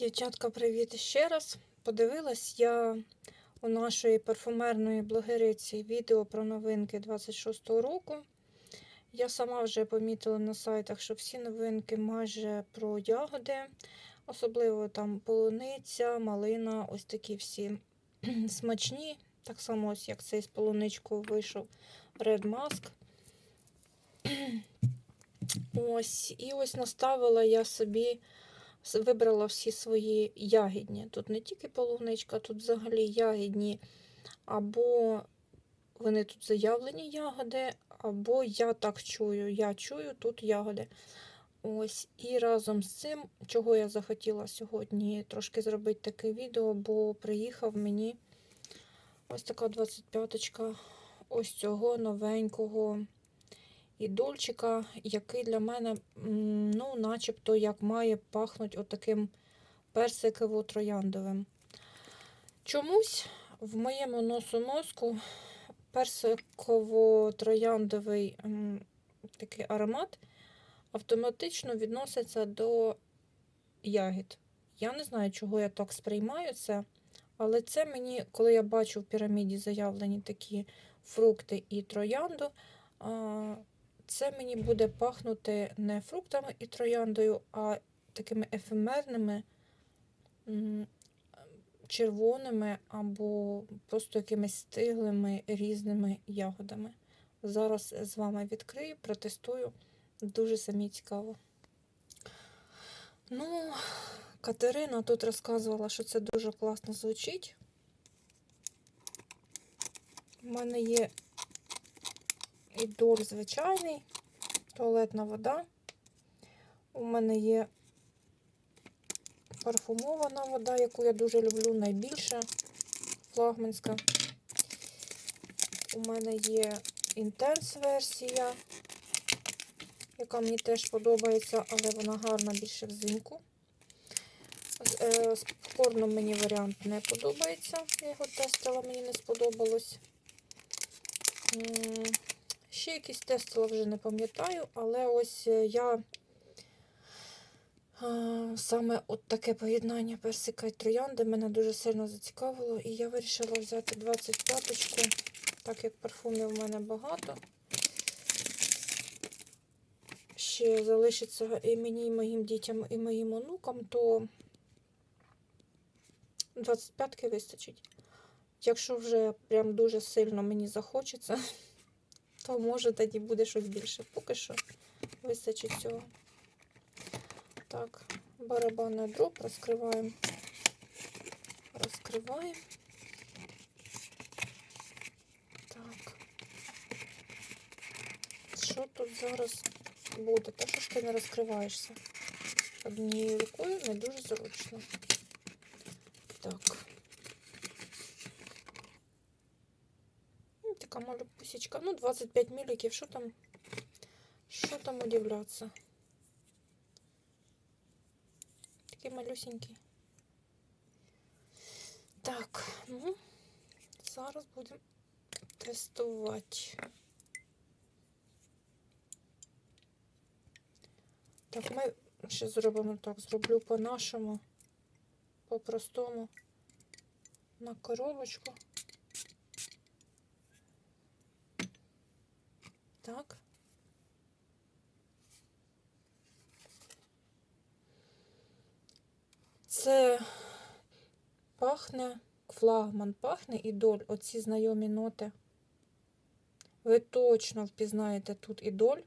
Дівчатка, привіт ще раз. Подивилась я у нашої парфумерної блогериці відео про новинки 26-го року. Я сама вже помітила на сайтах, що всі новинки майже про ягоди, особливо там полуниця, малина, ось такі всі смачні. Так само, ось як цей з полуничкою вийшов Red Mask. Ось, і ось наставила я собі вибрала всі свої ягідні. Тут не тільки полуничка, тут взагалі ягідні, або вони тут заявлені ягоди, або я так чую. Я чую тут ягоди. Ось, і разом з цим, чого я захотіла сьогодні трошки зробити таке відео, бо приїхав мені ось така 25-ка ось цього новенького ідольчика, який для мене, ну, начебто, як має пахнуть отаким персиково-трояндовим. Чомусь в моєму носу мозку персиково-трояндовий такий аромат автоматично відноситься до ягід. Я не знаю, чого я так сприймаю це, але це мені, коли я бачу в піраміді заявлені такі фрукти і троянду, це мені буде пахнути не фруктами і трояндою, а такими ефемерними, червоними або просто якимись стиглими різними ягодами. Зараз з вами відкрию, протестую. Дуже самі цікаво. Ну, Катерина тут розказувала, що це дуже класно звучить. У мене є ідоль звичайний, туалетна вода. У мене є парфумована вода, яку я дуже люблю, найбільше флагманська. У мене є інтенс-версія, яка мені теж подобається, але вона гарна більше взимку. З, е, з попкорном мені варіант не подобається. Я його тестила, мені не сподобалось. Ще якийсь тестила, вже не пам'ятаю, але ось е, я саме от таке поєднання персика і троянди мене дуже сильно зацікавило, і я вирішила взяти 25-ку, так як парфумів в мене багато. Ще залишиться і мені, і моїм дітям, і моїм онукам, то 25-ки вистачить. Якщо вже прям дуже сильно мені захочеться, то може тоді буде щось більше. Поки що вистачить цього. Так, барабанний дроб розкриваємо. Розкриваємо. Так. Що тут зараз буде? Та що ж ти не розкриваєшся? Однією рукою не дуже зручно. Так. Така малюпусечка. Ну, 25 міліків. Що там? Що там удивляться? Такий малюсенький. Так, ну, зараз будемо тестувати. Так, ми ще зробимо так, зроблю по-нашому, по-простому, на коробочку. Так. Це пахне, флагман пахне ідоль, оці знайомі ноти. Ви точно впізнаєте тут ідоль.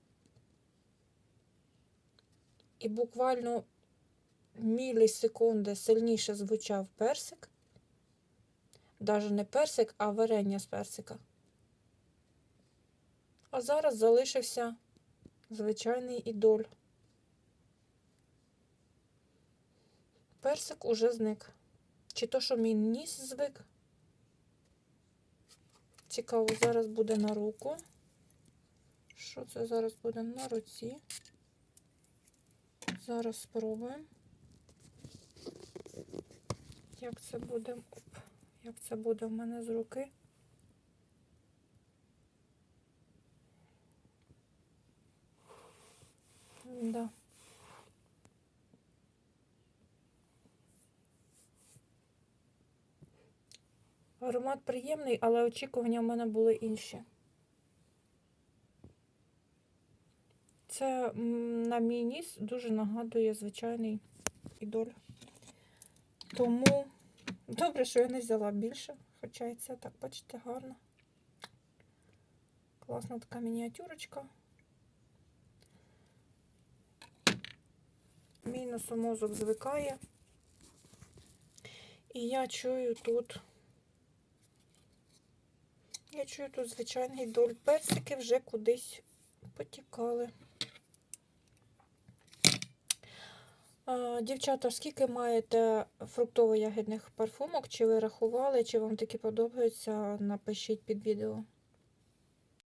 І буквально мілісекунди сильніше звучав персик. Даже не персик, а варення з персика. А зараз залишився звичайний ідоль. Персик уже зник. Чи то, що мій ніс звик? Цікаво, зараз буде на руку. Що це зараз буде на руці? Зараз спробуємо. Як це буде? Як це буде в мене з руки? Да. Аромат приємний, але очікування в мене були інші. Це на мій ніс дуже нагадує звичайний ідоль. Тому добре, що я не взяла більше, хоча і це так, бачите, гарно. Класна така мініатюрочка. Мій носомозок звикає. І я чую тут. Я чую тут звичайний доль. Персики вже кудись потікали. Дівчата, скільки маєте фруктово-ягідних парфумок? Чи ви рахували, чи вам такі подобаються? Напишіть під відео.